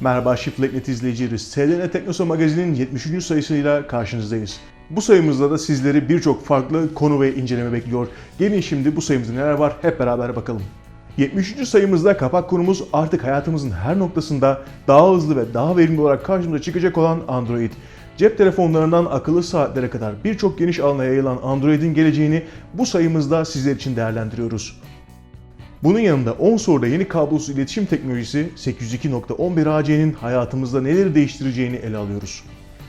Merhaba Shiftlet izleyicileri. SDN Teknosa Magazin'in 73. sayısıyla karşınızdayız. Bu sayımızda da sizleri birçok farklı konu ve inceleme bekliyor. Gelin şimdi bu sayımızda neler var hep beraber bakalım. 73. sayımızda kapak konumuz artık hayatımızın her noktasında daha hızlı ve daha verimli olarak karşımıza çıkacak olan Android. Cep telefonlarından akıllı saatlere kadar birçok geniş alana yayılan Android'in geleceğini bu sayımızda sizler için değerlendiriyoruz. Bunun yanında 10 soruda yeni kablosuz iletişim teknolojisi 802.11ac'nin hayatımızda neleri değiştireceğini ele alıyoruz.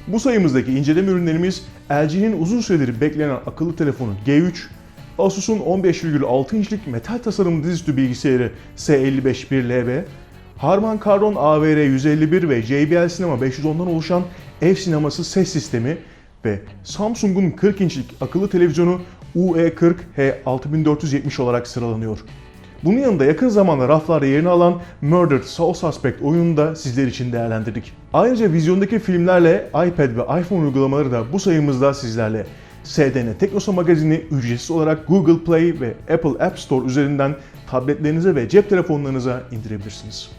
Bu sayımızdaki inceleme ürünlerimiz LG'nin uzun süredir beklenen akıllı telefonu G3, Asus'un 15,6 inçlik metal tasarımlı dizüstü bilgisayarı S55-1LB, Harman Kardon AVR 151 ve JBL Cinema 510'dan oluşan ev sineması ses sistemi ve Samsung'un 40 inçlik akıllı televizyonu E UE40H6470 olarak sıralanıyor. Bunun yanında yakın zamanda raflarda yerini alan Murdered Soul Suspect oyununu da sizler için değerlendirdik. Ayrıca vizyondaki filmlerle iPad ve iPhone uygulamaları da bu sayımızda sizlerle. SDN Teknosa magazini ücretsiz olarak Google Play ve Apple App Store üzerinden tabletlerinize ve cep telefonlarınıza indirebilirsiniz.